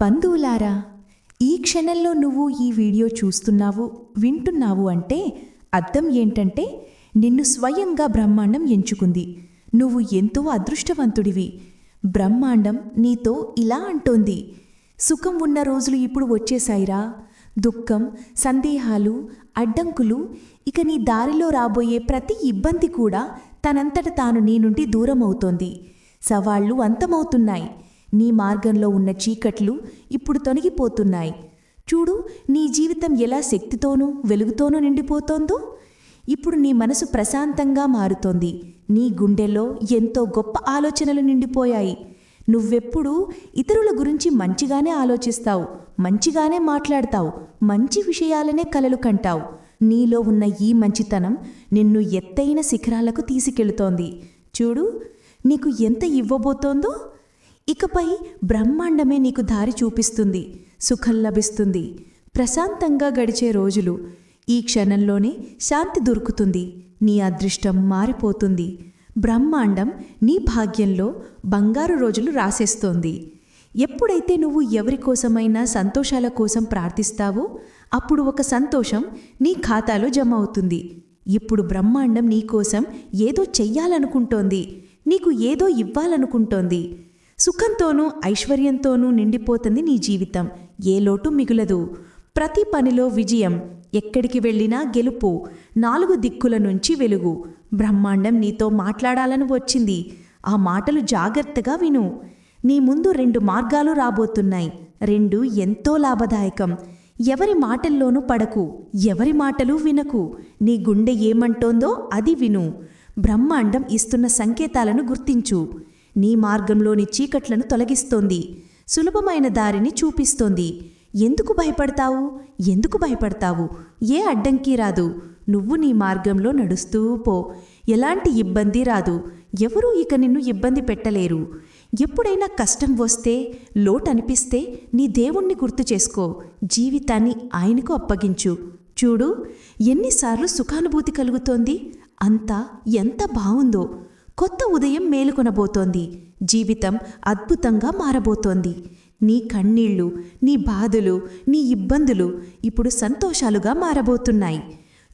బంధువులారా ఈ క్షణంలో నువ్వు ఈ వీడియో చూస్తున్నావు వింటున్నావు అంటే అర్థం ఏంటంటే నిన్ను స్వయంగా బ్రహ్మాండం ఎంచుకుంది. నువ్వు ఎంతో అదృష్టవంతుడివి. బ్రహ్మాండం నీతో ఇలా అంటోంది. సుఖం ఉన్న రోజులు ఇప్పుడు వచ్చేశాయిరా. దుఃఖం సందేహాలు అడ్డంకులు ఇక నీ దారిలో రాబోయే ప్రతి ఇబ్బంది కూడా తనంతట తాను నీ నుండి దూరం అవుతోంది సవాళ్ళు అంతమవుతున్నాయి. నీ మార్గంలో ఉన్న చీకట్లు ఇప్పుడు తొలగిపోతున్నాయి. చూడు నీ జీవితం ఎలా శక్తితోనూ వెలుగుతోనూ నిండిపోతోందో? ఇప్పుడు నీ మనసు ప్రశాంతంగా మారుతోంది. నీ గుండెల్లో ఎంతో గొప్ప ఆలోచనలు నిండిపోయాయి. నువ్వెప్పుడూ ఇతరుల గురించి మంచిగానే ఆలోచిస్తావు మంచిగానే మాట్లాడతావు మంచి విషయాలనే కలలు కంటావు. నీలో ఉన్న ఈ మంచితనం నిన్ను ఎత్తైన శిఖరాలకు తీసుకెళుతోంది. చూడు నీకు ఎంత ఇవ్వబోతోందో? ఇకపై బ్రహ్మాండమే నీకు దారి చూపిస్తుంది సుఖం లభిస్తుంది. ప్రశాంతంగా గడిచే రోజులు. ఈ క్షణంలోనే శాంతి దొరుకుతుంది నీ అదృష్టం మారిపోతుంది. బ్రహ్మాండం నీ భాగ్యంలో బంగారు రోజులు రాసేస్తోంది. ఎప్పుడైతే నువ్వు ఎవరి కోసమైనా సంతోషాల కోసం ప్రార్థిస్తావో అప్పుడు ఒక సంతోషం నీ ఖాతాలో జమ అవుతుంది. ఇప్పుడు బ్రహ్మాండం నీకోసం ఏదో చెయ్యాలనుకుంటోంది నీకు ఏదో ఇవ్వాలనుకుంటోంది. సుఖంతోనూ ఐశ్వర్యంతోనూ నిండిపోతుంది నీ జీవితం. ఏ లోటు మిగులదు. ప్రతి పనిలో విజయం. ఎక్కడికి వెళ్ళినా గెలుపు. నాలుగు దిక్కుల నుంచి వెలుగు. బ్రహ్మాండం నీతో మాట్లాడాలని వచ్చింది. ఆ మాటలు జాగ్రత్తగా విను. నీ ముందు రెండు మార్గాలు రాబోతున్నాయి. రెండు ఎంతో లాభదాయకం. ఎవరి మాటల్లోనూ పడకు. ఎవరి మాటలు వినకు. నీ గుండె ఏమంటోందో అది విను. బ్రహ్మాండం ఇస్తున్న సంకేతాలను గుర్తించు. నీ మార్గంలోని చీకట్లను తొలగిస్తోంది. సులభమైన దారిని చూపిస్తోంది. ఎందుకు భయపడతావు? ఎందుకు భయపడతావు? ఏ అడ్డంకి రాదు. నువ్వు నీ మార్గంలో నడుస్తూ పో. ఎలాంటి ఇబ్బంది రాదు. ఎవరూ ఇక నిన్ను ఇబ్బంది పెట్టలేరు. ఎప్పుడైనా కష్టం వస్తే లోటు అనిపిస్తే నీ దేవుణ్ణి గుర్తు చేసుకో. జీవితాన్ని ఆయనకు అప్పగించు. చూడు ఎన్నిసార్లు సుఖానుభూతి కలుగుతోంది? అంతా ఎంత బావుందో. కొత్త ఉదయం మేలుకొనబోతోంది. జీవితం అద్భుతంగా మారబోతోంది. నీ కన్నీళ్ళు నీ బాధలు నీ ఇబ్బందులు ఇప్పుడు సంతోషాలుగా మారబోతున్నాయి.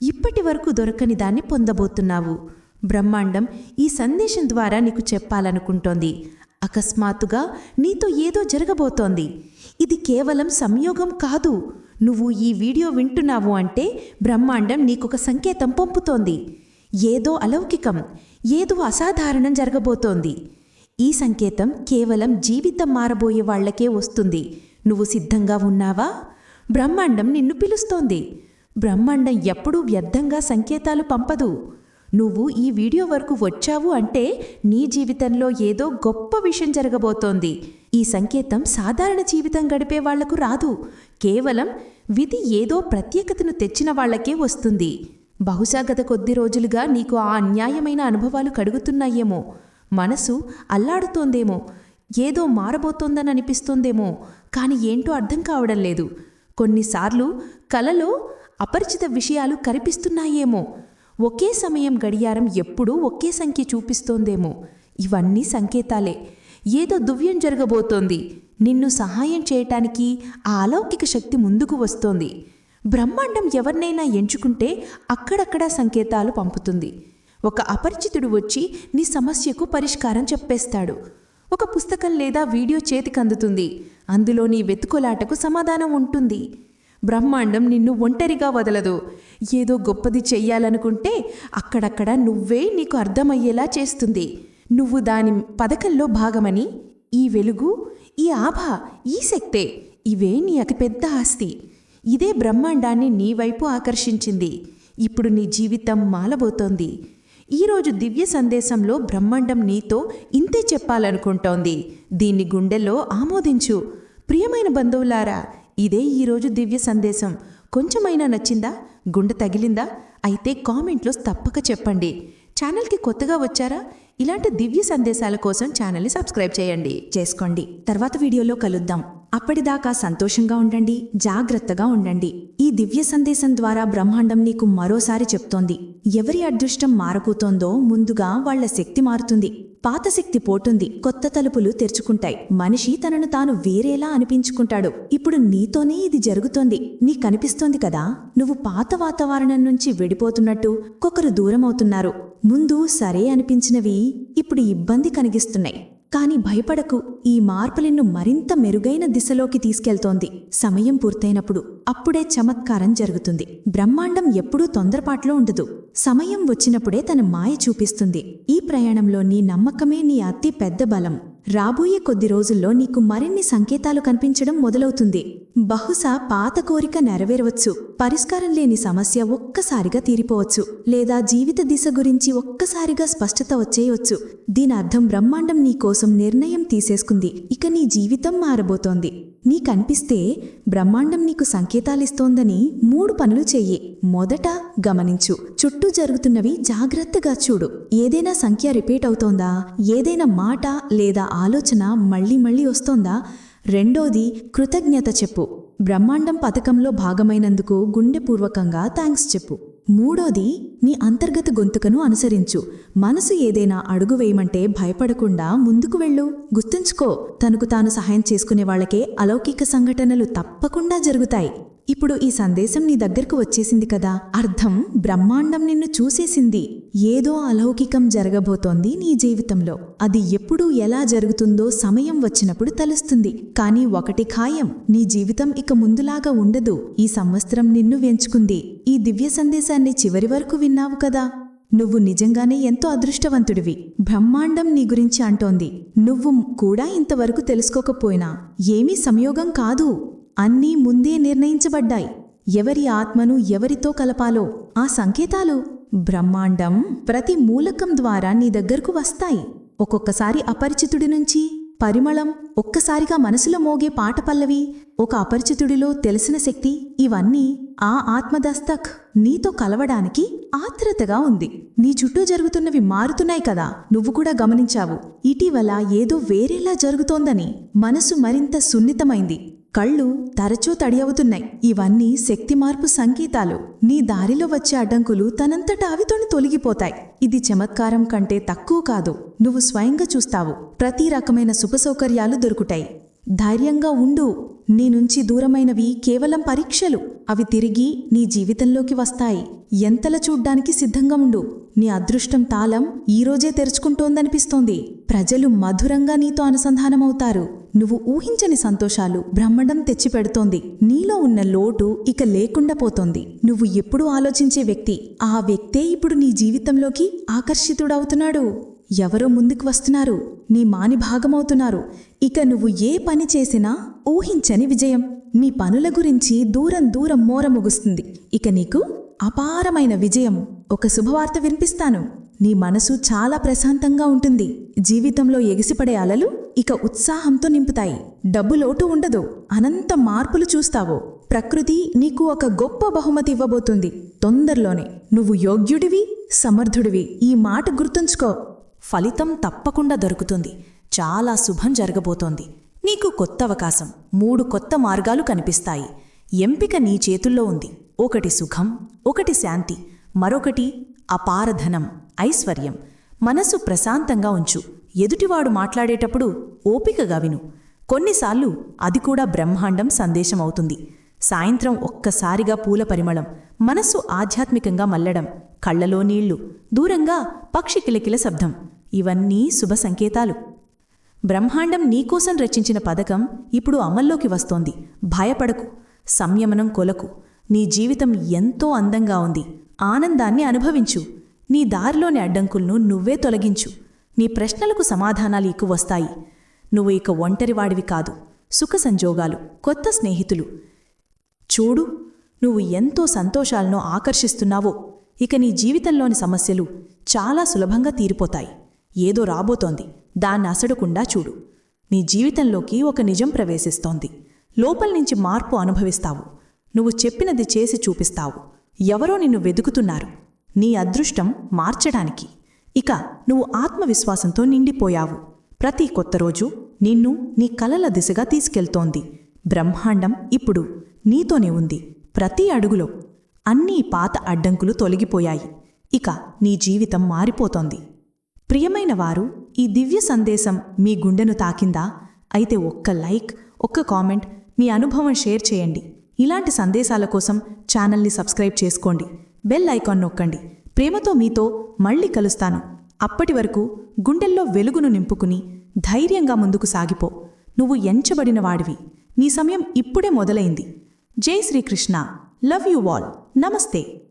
ఇప్పటి వరకు దొరకని దాన్ని పొందబోతున్నావు. బ్రహ్మాండం ఈ సందేశం ద్వారా నీకు చెప్పాలనుకుంటోంది. అకస్మాత్తుగా నీతో ఏదో జరగబోతోంది. ఇది కేవలం సంయోగం కాదు. నువ్వు ఈ వీడియో వింటున్నావు అంటే బ్రహ్మాండం నీకొక సంకేతం పంపుతోంది. ఏదో అలౌకికం. ఏదో అసాధారణం జరగబోతోంది. ఈ సంకేతం కేవలం జీవితం మారబోయే వాళ్ళకే వస్తుంది. నువ్వు సిద్ధంగా ఉన్నావా? బ్రహ్మాండం నిన్ను పిలుస్తోంది. బ్రహ్మాండం ఎప్పుడూ వ్యర్థంగా సంకేతాలు పంపదు. నువ్వు ఈ వీడియో వరకు వచ్చావు అంటే నీ జీవితంలో ఏదో గొప్ప విషయం జరగబోతోంది. ఈ సంకేతం సాధారణ జీవితం గడిపే వాళ్ళకు రాదు. కేవలం విధి ఏదో ప్రత్యేకతను తెచ్చిన వాళ్ళకే వస్తుంది. బహుశా గత కొద్ది రోజులుగా నీకు ఆ అన్యాయమైన అనుభవాలు కడుగుతున్నాయేమో. మనసు అల్లాడుతోందేమో. ఏదో మారబోతోందని అనిపిస్తోందేమో. కాని ఏంటో అర్థం కావడం లేదు. కొన్నిసార్లు కలలో అపరిచిత విషయాలు కనిపిస్తున్నాయేమో. ఒకే సమయం గడియారం ఎప్పుడూ ఒకే సంఖ్య చూపిస్తోందేమో. ఇవన్నీ సంకేతాలే. ఏదో దువ్యం జరగబోతోంది. నిన్ను సహాయం చేయటానికి ఆ అలౌకిక శక్తి ముందుకు వస్తోంది. బ్రహ్మాండం ఎవరినైనా ఎంచుకుంటే అక్కడక్కడ సంకేతాలు పంపుతుంది. ఒక అపరిచితుడు వచ్చి నీ సమస్యకు పరిష్కారం చెప్పేస్తాడు. ఒక పుస్తకం లేదా వీడియో చేతికి అందుతుంది. అందులో నీ వెతుకులాటకు సమాధానం ఉంటుంది. బ్రహ్మాండం నిన్ను ఒంటరిగా వదలదు. ఏదో గొప్పది చెయ్యాలనుకుంటే అక్కడక్కడ నువ్వే నీకు అర్థమయ్యేలా చేస్తుంది. నువ్వు దాని పథకంలో భాగమని ఈ వెలుగు ఈ ఆభ ఈ శక్తే ఇవే నీ అతిపెద్ద ఆస్తి. ఇదే బ్రహ్మాండాన్ని నీ వైపు ఆకర్షించింది. ఇప్పుడు నీ జీవితం మాలబోతోంది. ఈరోజు దివ్య సందేశంలో బ్రహ్మాండం నీతో ఇంతే చెప్పాలనుకుంటోంది. దీన్ని గుండెల్లో ఆమోదించు. ప్రియమైన బంధువులారా ఇదే ఈరోజు దివ్య సందేశం. కొంచెమైనా నచ్చిందా? గుండె తగిలిందా? అయితే కామెంట్లో తప్పక చెప్పండి. ఛానల్కి కొత్తగా వచ్చారా? ఇలాంటి దివ్య సందేశాల కోసం ఛానల్ని సబ్స్క్రైబ్ చేయండి. చేసుకోండి. తర్వాత వీడియోలో కలుద్దాం. అప్పటిదాకా సంతోషంగా ఉండండి జాగ్రత్తగా ఉండండి. ఈ దివ్య సందేశం ద్వారా బ్రహ్మాండం నీకు మరోసారి చెప్తోంది. ఎవరి అదృష్టం మారకుతోందో ముందుగా వాళ్ళ శక్తి మారుతుంది. పాతశక్తి పోటుంది కొత్త తలుపులు తెరుచుకుంటాయి. మనిషి తనను తాను వేరేలా అనిపించుకుంటాడు. ఇప్పుడు నీతోనే ఇది జరుగుతోంది. నీ కనిపిస్తోంది కదా? నువ్వు పాత వాతావరణం నుంచి విడిపోతున్నట్టు కొకరు దూరమవుతున్నారు. ముందు సరే అనిపించినవి ఇప్పుడు ఇబ్బంది కలిగిస్తున్నాయి. కాని భయపడకు. ఈ మార్పు నిన్ను మరింత మెరుగైన దిశలోకి తీసుకెళ్తోంది. సమయం పూర్తయినప్పుడు అప్పుడే చమత్కారం జరుగుతుంది. బ్రహ్మాండం ఎప్పుడూ తొందరపాట్లో ఉండదు. సమయం వచ్చినప్పుడే తన మాయ చూపిస్తుంది. ఈ ప్రయాణంలో నీ నమ్మకమే నీ అతి పెద్ద బలం. రాబోయే కొద్ది రోజుల్లో నీకు మరిన్ని సంకేతాలు కనిపించడం మొదలవుతుంది. బహుశా పాత కోరిక నెరవేరవచ్చు. పరిష్కారం లేని సమస్య ఒక్కసారిగా తీరిపోవచ్చు. లేదా జీవిత దిశ గురించి ఒక్కసారిగా స్పష్టత వచ్చేయవచ్చు దీని అర్థం బ్రహ్మాండం నీ కోసం నిర్ణయం తీసేసుకుంది. ఇక నీ జీవితం మారబోతోంది. నీకనిపిస్తే బ్రహ్మాండం నీకు సంకేతాలిస్తోందని మూడు పనులు చెయ్యి. మొదట గమనించు. చుట్టూ జరుగుతున్నవి జాగ్రత్తగా చూడు. ఏదైనా సంఖ్య రిపీట్ అవుతోందా? ఏదైనా మాట లేదా ఆలోచన మళ్ళీ మళ్ళీ వస్తోందా? రెండోది కృతజ్ఞత చెప్పు. బ్రహ్మాండం పథకంలో భాగమైనందుకు గుండెపూర్వకంగా థ్యాంక్స్ చెప్పు. మూడోది నీ అంతర్గత గొంతుకను అనుసరించు. మనసు ఏదైనా అడుగు వేయమంటే భయపడకుండా ముందుకు వెళ్ళు. గుర్తుంచుకో తనకు తాను సహాయం చేసుకునే వాళ్ళకే అలౌకిక సంఘటనలు తప్పకుండా జరుగుతాయి. ఇప్పుడు ఈ సందేశం నీ దగ్గరకు వచ్చేసింది కదా. అర్థం బ్రహ్మాండం నిన్ను చూసేసింది. ఏదో అలౌకికం జరగబోతోంది నీ జీవితంలో. అది ఎప్పుడు ఎలా జరుగుతుందో సమయం వచ్చినప్పుడు తెలుస్తుంది. కానీ ఒకటి ఖాయం నీ జీవితం ఇక ముందులాగా ఉండదు. ఈ సంవత్సరం నిన్ను వెంచుకుంది. ఈ దివ్య సందేశాన్ని చివరి వరకు విన్నావు కదా. నువ్వు నిజంగానే ఎంతో అదృష్టవంతుడివి. బ్రహ్మాండం నీ గురించి అంటోంది. నువ్వు కూడా ఇంతవరకు తెలుసుకోకపోయినా ఏమీ సంయోగం కాదు. అన్నీ ముందే నిర్ణయించబడ్డాయి. ఎవరి ఆత్మను ఎవరితో కలపాలో? ఆ సంకేతాలు బ్రహ్మాండం ప్రతి మూలకం ద్వారా నీ దగ్గరకు వస్తాయి. ఒక్కొక్కసారి అపరిచితుడి నుంచి పరిమళం ఒక్కసారిగా మనసులో మోగే పాట పల్లవి ఒక అపరిచితుడిలో తెలిసిన శక్తి ఇవన్నీ ఆ ఆత్మదస్తక్ నీతో కలవడానికి ఆత్రతగా ఉంది. నీ చుట్టూ జరుగుతున్నవి మారుతున్నాయి కదా నువ్వు కూడా గమనించావు. ఇటీవల ఏదో వేరేలా జరుగుతోందని మనసు మరింత సున్నితమైంది. కళ్ళు తరచూ తడియవుతున్నాయి. ఇవన్నీ శక్తి మార్పు సంకేతాలు. నీ దారిలో వచ్చే అడ్డంకులు తనంతట అవితోని తొలగిపోతాయి. ఇది చమత్కారం కంటే తక్కువ కాదు. నువ్వు స్వయంగా చూస్తావు. ప్రతి రకమైన శుభసౌకర్యాలు దొరుకుతాయి. ధైర్యంగా ఉండు. నీ నుంచి దూరమైనవి కేవలం పరీక్షలు. అవి తిరిగి నీ జీవితంలోకి వస్తాయి. ఎంతల చూడ్డానికి సిద్ధంగా ఉండు. నీ అదృష్టం తాళం ఈరోజే తెరుచుకుంటోందనిపిస్తోంది. ప్రజలు మధురంగా నీతో అనుసంధానమవుతారు. నువ్వు ఊహించని సంతోషాలు బ్రహ్మండం తెచ్చిపెడుతోంది. నీలో ఉన్న లోటు ఇక లేకుండా పోతోంది. నువ్వు ఎప్పుడూ ఆలోచించే వ్యక్తి ఆ వ్యక్తే ఇప్పుడు నీ జీవితంలోకి ఆకర్షితుడవుతున్నాడు. ఎవరో ముందుకు వస్తున్నారు. నీ మాని భాగమవుతున్నారు ఇక నువ్వు ఏ పని చేసినా ఊహించని విజయం. నీ పనుల గురించి దూరం దూరం మోర ముగుస్తుంది. ఇక నీకు అపారమైన విజయం. ఒక శుభవార్త వినిపిస్తాను. నీ మనసు చాలా ప్రశాంతంగా ఉంటుంది. జీవితంలో ఎగిసిపడే అలలు ఇక ఉత్సాహంతో నింపుతాయి. డబ్బు లోటు ఉండదు. అనంత మార్పులు చూస్తావో. ప్రకృతి నీకు ఒక గొప్ప బహుమతి ఇవ్వబోతుంది. తొందరలోనే. నువ్వు యోగ్యుడివి సమర్థుడివి. ఈ మాట గుర్తుంచుకో. ఫలితం తప్పకుండా దొరుకుతుంది. చాలా శుభం జరగబోతోంది. నీకు కొత్త అవకాశం. మూడు కొత్త మార్గాలు కనిపిస్తాయి. ఎంపిక నీ చేతుల్లో ఉంది. ఒకటి సుఖం ఒకటి శాంతి మరొకటి అపారధనం ఐశ్వర్యం. మనసు ప్రశాంతంగా ఉంచు. ఎదుటివాడు మాట్లాడేటప్పుడు ఓపికగా విను కొన్నిసార్లు అది కూడా బ్రహ్మాండం సందేశం అవుతుంది. సాయంత్రం ఒక్కసారిగా పూల పరిమళం మనస్సు ఆధ్యాత్మికంగా మల్లడం కళ్ళలో నీళ్ళు దూరంగా పక్షి కిలకిల శబ్దం ఇవన్నీ శుభ సంకేతాలు. బ్రహ్మాండం నీకోసం రచించిన పథకం ఇప్పుడు అమల్లోకి వస్తోంది. భయపడకు సంయమనం కొలకు. నీ జీవితం ఎంతో అందంగా ఉంది. ఆనందాన్ని అనుభవించు. నీ దారిలోని అడ్డంకులను నువ్వే తొలగించు. నీ ప్రశ్నలకు సమాధానాలు ఎక్కువ వస్తాయి. నువ్వు ఇక ఒంటరివాడివి కాదు. సుఖ సంజోగాలు కొత్త స్నేహితులు. చూడు నువ్వు ఎంతో సంతోషాలను ఆకర్షిస్తున్నావో. ఇక నీ జీవితంలోని సమస్యలు చాలా సులభంగా తీరిపోతాయి. ఏదో రాబోతోంది. దాన్ని అసడకుండా చూడు. నీ జీవితంలోకి ఒక నిజం ప్రవేశిస్తోంది. లోపల నుంచి మార్పు అనుభవిస్తావు. నువ్వు చెప్పినది చేసి చూపిస్తావు. ఎవరో నిన్ను వెతుకుతున్నారు నీ అదృష్టం మార్చడానికి. ఇక నువ్వు ఆత్మవిశ్వాసంతో నిండిపోయావు. ప్రతి కొత్త రోజు నిన్ను నీ కలల దిశగా తీసుకెళ్తోంది. బ్రహ్మాండం ఇప్పుడు నీతోనే ఉంది. ప్రతి అడుగులో అన్నీ పాత అడ్డంకులు తొలగిపోయాయి. ఇక నీ జీవితం మారిపోతోంది. ప్రియమైన వారు ఈ దివ్య సందేశం మీ గుండెను తాకిందా? అయితే ఒక్క లైక్ ఒక్క కామెంట్ మీ అనుభవం షేర్ చేయండి. ఇలాంటి సందేశాల కోసం ఛానల్ని సబ్స్క్రైబ్ చేసుకోండి. బెల్ ఐకాన్ నొక్కండి. ప్రేమతో మీతో మళ్ళీ కలుస్తాను. అప్పటి వరకు గుండెల్లో వెలుగును నింపుకుని ధైర్యంగా ముందుకు సాగిపో. నువ్వు ఎంచబడిన వాడివి. నీ సమయం ఇప్పుడే మొదలైంది. జై శ్రీకృష్ణ. లవ్ యు వాల్ నమస్తే.